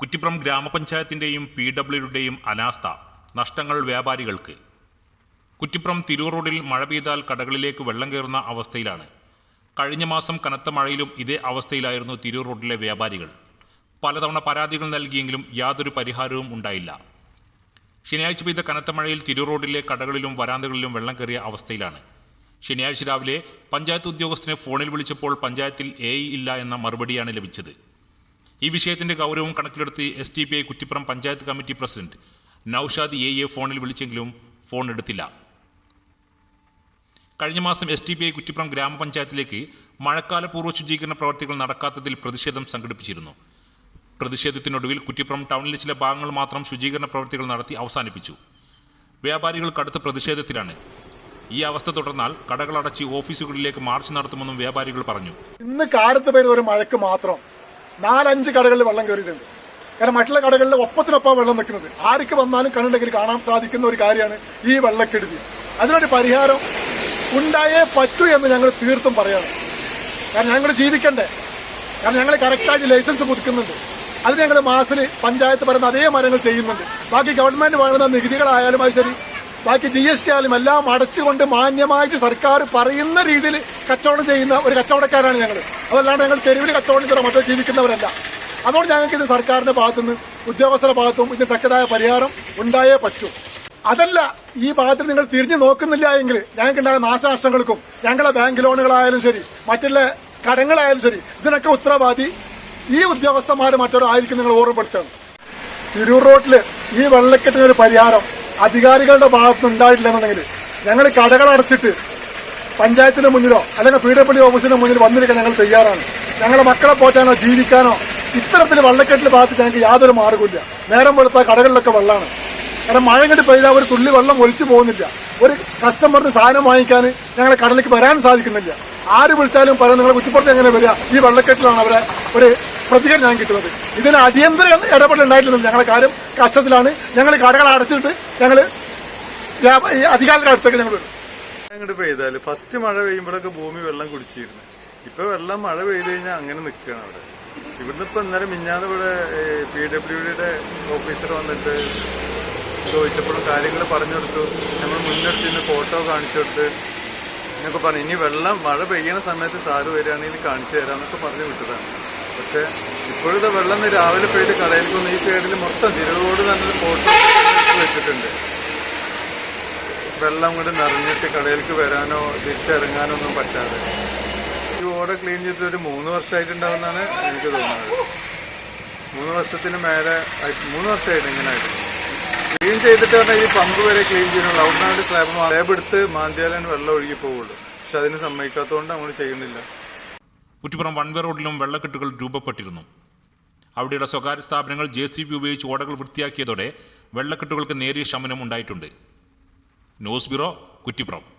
Kuttippuram ഗ്രാമപഞ്ചായത്തിന്റെയും P ഡബ്ല്യുടെയും അനാസ്ഥ നഷ്ടങ്ങൾ വ്യാപാരികൾക്ക്. കുറ്റിപ്പുറം തിരൂർ റോഡിൽ മഴ പെയ്താൽ കടകളിലേക്ക് വെള്ളം കയറുന്ന അവസ്ഥയിലാണ്. കഴിഞ്ഞ മാസം കനത്ത മഴയിലും ഇതേ അവസ്ഥയിലായിരുന്നു തിരൂർ റോഡിലെ വ്യാപാരികൾ. പലതവണ പരാതികൾ നൽകിയെങ്കിലും യാതൊരു പരിഹാരവും ഉണ്ടായില്ല. ശനിയാഴ്ച പെയ്ത കനത്ത മഴയിൽ തിരൂർ റോഡിലെ കടകളിലും വരാന്തകളിലും വെള്ളം കയറിയ അവസ്ഥയിലാണ്. ശനിയാഴ്ച രാവിലെ പഞ്ചായത്ത് ഉദ്യോഗസ്ഥനെ ഫോണിൽ വിളിച്ചപ്പോൾ പഞ്ചായത്തിൽ എ ഇല്ല എന്ന മറുപടിയാണ് ലഭിച്ചത്. ഈ വിഷയത്തിന്റെ ഗൗരവം കണക്കിലെടുത്ത് S T P I Kuttippuram panchayat committee president Naushad A A ഫോണിൽ വിളിച്ചെങ്കിലും ഫോൺ എടുത്തില്ല. കഴിഞ്ഞ മാസം S T P I Kuttippuram ഗ്രാമപഞ്ചായത്തിലേക്ക് മഴക്കാല പൂർവ ശുചീകരണ പ്രവർത്തികൾ നടക്കാത്തതിൽ പ്രതിഷേധം സംഘടിപ്പിച്ചിരുന്നു. പ്രതിഷേധത്തിനൊടുവിൽ കുറ്റിപ്പുറം ടൗണിലെ ചില ഭാഗങ്ങൾ മാത്രം ശുചീകരണ പ്രവർത്തികൾ നടത്തി അവസാനിപ്പിച്ചു. വ്യാപാരികൾ കടുത്ത പ്രതിഷേധത്തിലാണ്. ഈ അവസ്ഥ തുടർന്നാൽ കടകളടച്ച് ഓഫീസുകളിലേക്ക് മാർച്ച് നടത്തുമെന്നും വ്യാപാരികൾ പറഞ്ഞു. ഇന്ന് കാലത്ത് പെയ്ത ഒരു മഴക്ക് മാത്രം നാലഞ്ച് കടകളിൽ വെള്ളം കയറിയിട്ടുണ്ട്. കാരണം മറ്റുള്ള കടകളിൽ ഒപ്പത്തിനൊപ്പം വെള്ളം നിൽക്കുന്നത്. ആർക്ക് വന്നാലും കണ്ണുണ്ടെങ്കിൽ കാണാൻ സാധിക്കുന്ന ഒരു കാര്യമാണ് ഈ വെള്ളക്കെടുതി. അതിനൊരു പരിഹാരം ഉണ്ടായേ പറ്റൂ എന്ന് ഞങ്ങൾ തീർത്തും പറയണം. കാരണം ഞങ്ങൾ ജീവിക്കണ്ടേ? കാരണം ഞങ്ങൾ കറക്റ്റായിട്ട് ലൈസൻസ് പുതുക്കുന്നുണ്ട്. അത് ഞങ്ങൾ മാസത്തിൽ പഞ്ചായത്ത് പറയുന്ന അതേ മരങ്ങൾ ചെയ്യുന്നുണ്ട്. ബാക്കി ഗവൺമെന്റ് വാങ്ങുന്ന നികുതികളായാലും അത് ശരി. ബാക്കി ജി എസ് ടി ആയാലും എല്ലാം അടച്ചുകൊണ്ട് മാന്യമായിട്ട് സർക്കാർ പറയുന്ന രീതിയിൽ കച്ചവടം ചെയ്യുന്ന ഒരു കച്ചവടക്കാരാണ് ഞങ്ങൾ അതല്ലാണ്ട് ഞങ്ങൾ തെരുവിൽ കച്ചവടം ചെയ്ത മറ്റോ ജീവിക്കുന്നവരല്ല. അതുകൊണ്ട് ഞങ്ങൾക്ക് ഇത് സർക്കാരിന്റെ ഭാഗത്തുനിന്ന് ഉദ്യോഗസ്ഥരുടെ ഭാഗത്തും ഇതിന് തക്കതായ പരിഹാരം ഉണ്ടായേ പറ്റൂ. അതല്ല ഈ ഭാഗത്തിൽ നിങ്ങൾ തിരിഞ്ഞു നോക്കുന്നില്ല എങ്കിൽ ഞങ്ങൾക്ക് ഉണ്ടാകുന്ന നാശനഷ്ടങ്ങൾക്കും ഞങ്ങളെ ബാങ്ക് ലോണുകളായാലും ശരി മറ്റുള്ള കടങ്ങളായാലും ശരി ഇതിനൊക്കെ ഉത്തരവാദി ഈ ഉദ്യോഗസ്ഥന്മാർ മറ്റൊരാളായിരിക്കും നിങ്ങൾ ഓർമ്മപ്പെടുത്തണം. തിരൂർ റോഡിൽ ഈ വെള്ളക്കെട്ടിനൊരു പരിഹാരം അധികാരികളുടെ ഭാഗത്ത് ഉണ്ടായിട്ടില്ലെന്നുണ്ടെങ്കിൽ ഞങ്ങൾ കടകൾ അടച്ചിട്ട് പഞ്ചായത്തിന്റെ മുന്നിലോ അല്ലെങ്കിൽ പി ഡബ്ല്യു ഓഫീസിന്റെ മുന്നിൽ വന്നിരിക്കാൻ ഞങ്ങൾ തയ്യാറാണ്. ഞങ്ങളെ മക്കളെ പോറ്റാനോ ജീവിക്കാനോ ഇത്തരത്തിൽ വള്ളക്കെട്ടിൽ ഭാഗത്ത് ഞങ്ങൾക്ക് യാതൊരു മാർഗമില്ല നേരം വെളുത്ത കടകളിലൊക്കെ വെള്ളമാണ്. കാരണം മഴ കണ്ടി പെയ്താൽ ഒരു തുള്ളി വെള്ളം ഒലിച്ചു പോകുന്നില്ല. ഒരു കസ്റ്റമറിന് സാധനം വാങ്ങിക്കാൻ ഞങ്ങളെ കടലിലേക്ക് വരാൻ സാധിക്കുന്നില്ല. ആര് വിളിച്ചാലും പറയാം നിങ്ങളെ കുറ്റിപ്പുറത്ത് എങ്ങനെ വരിക? ഈ വെള്ളക്കെട്ടിലാണ് അവരെ ഒരു പ്രതികരണം ഞാൻ കിട്ടുന്നത്. ഇതിന് അടിയന്തര ഇടപെടൽ ഉണ്ടായിട്ടില്ല. ഞങ്ങളുടെ കാര്യം കഷ്ടത്തിലാണ്. ഞങ്ങൾ കടകൾ അടച്ചിട്ട് ഞങ്ങൾ അധികാരികളുടെ അടുത്തൊക്കെ ഞങ്ങൾ അങ്ങോട്ട് പെയ്താൽ? ഫസ്റ്റ് മഴ പെയ്യുമ്പോഴൊക്കെ ഭൂമി വെള്ളം കുടിച്ചിരുന്നു. ഇപ്പൊ വെള്ളം മഴ പെയ്ത് കഴിഞ്ഞാൽ അങ്ങനെ നിൽക്കുകയാണ് അവിടെ. ഇവിടുന്ന് ഇപ്പൊ ഇന്നലെ മിഞ്ഞാന്ന് ഇവിടെ പി ഡബ്ല്യു ഡിയുടെ ഓഫീസർ വന്നിട്ട് ചോദിച്ചപ്പോഴും കാര്യങ്ങൾ പറഞ്ഞു കൊടുത്തു. നമ്മൾ മുൻനിർത്തിന്ന് ഫോട്ടോ കാണിച്ചു കൊടുത്ത് എന്നൊക്കെ പറഞ്ഞു. ഇനി വെള്ളം മഴ പെയ്യണ സമയത്ത് സാറ് വരികയാണെങ്കിൽ കാണിച്ചു തരാന്നൊക്കെ പറഞ്ഞു വിട്ടതാണ്. പക്ഷെ ഇപ്പോഴത്തെ വെള്ളം രാവിലെ പെയ്ത് കടയിൽക്കൊന്ന് ഈ സൈഡിൽ മൊത്തം തിരുവോട് തന്നെ പോട്ട് വെച്ചിട്ടുണ്ട്. വെള്ളം കൂടെ നിറഞ്ഞിട്ട് കടയിലേക്ക് വരാനോ തിരിച്ചിറങ്ങാനോ ഒന്നും പറ്റാതെ. ഈ ഓട ക്ലീൻ ചെയ്തിട്ട് ഒരു മൂന്ന് വർഷമായിട്ടുണ്ടാവുമെന്നാണ് എനിക്ക് തോന്നുന്നത്. മൂന്ന് വർഷത്തിന് മേലെ മൂന്ന് വർഷമായിട്ട് ഇങ്ങനെ ആയിട്ട്. ക്ലീൻ ചെയ്തിട്ട് പറഞ്ഞാൽ ഈ പമ്പ് വരെ ക്ലീൻ ചെയ്യുന്നുള്ളൂ അവിടെ നിന്ന് സ്ലാബ് സ്ലാബ് എടുത്ത് വെള്ളം ഒഴുകി പോവുള്ളൂ. പക്ഷെ അതിന് സമ്മതിക്കാത്തതുകൊണ്ട് നമ്മൾ ചെയ്യുന്നില്ല. കുറ്റിപ്പുറം വൺവേ റോഡിലും വെള്ളക്കെട്ടുകൾ രൂപപ്പെട്ടിരുന്നു. അവിടെയുള്ള സ്വകാര്യ സ്ഥാപനങ്ങൾ ജെ സി ബി ഉപയോഗിച്ച് ഓടകൾ വൃത്തിയാക്കിയതോടെ വെള്ളക്കെട്ടുകൾക്ക് നേരിയ ശമനം ഉണ്ടായിട്ടുണ്ട്. News bureau Kuttippuram.